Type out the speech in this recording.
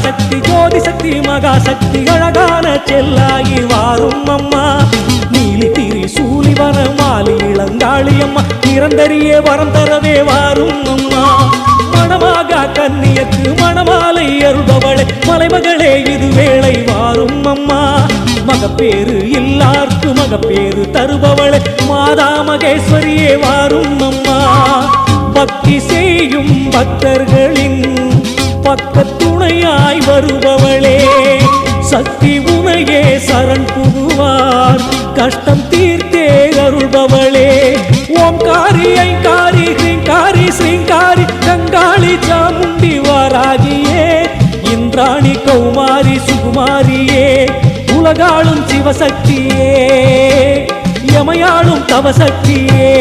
பராசக்தி ஜோதி சக்தி மகாசக்தி அழகான செல்லாகி வாரும் அம்மா. நீலி திரி சூழிவன மாலி இளங்காளி அம்மா. நிரந்தரியே வரம் தரவே வாரும் அம்மா. மணமாக கன்னியக்கு மணமாலை அருபவளை மலைமகளே இது வேளை வாரும் அம்மா. மகப்பேறு இல்லார்க்கு மகப்பேறு தருபவளை. மாதா மகேஸ்வரியே வாரும் அம்மா. பக்தி செய்யும் பக்தர்களின் பக்க தருபவளே சக்தி உனையே சரண் புகுவார். கஷ்டம் தீர்த்தே அருள்பவளே ஓம்காரி ஐங்காரி ஹ்ரீங்காரி ஸ்ரீங்காரி கங்காளி சாமுண்டி வாராகியே. இந்திராணி கௌமாரி சுகுமாரியே உலகாளும் சிவசக்தியே யமையாளும் தவசக்தியே.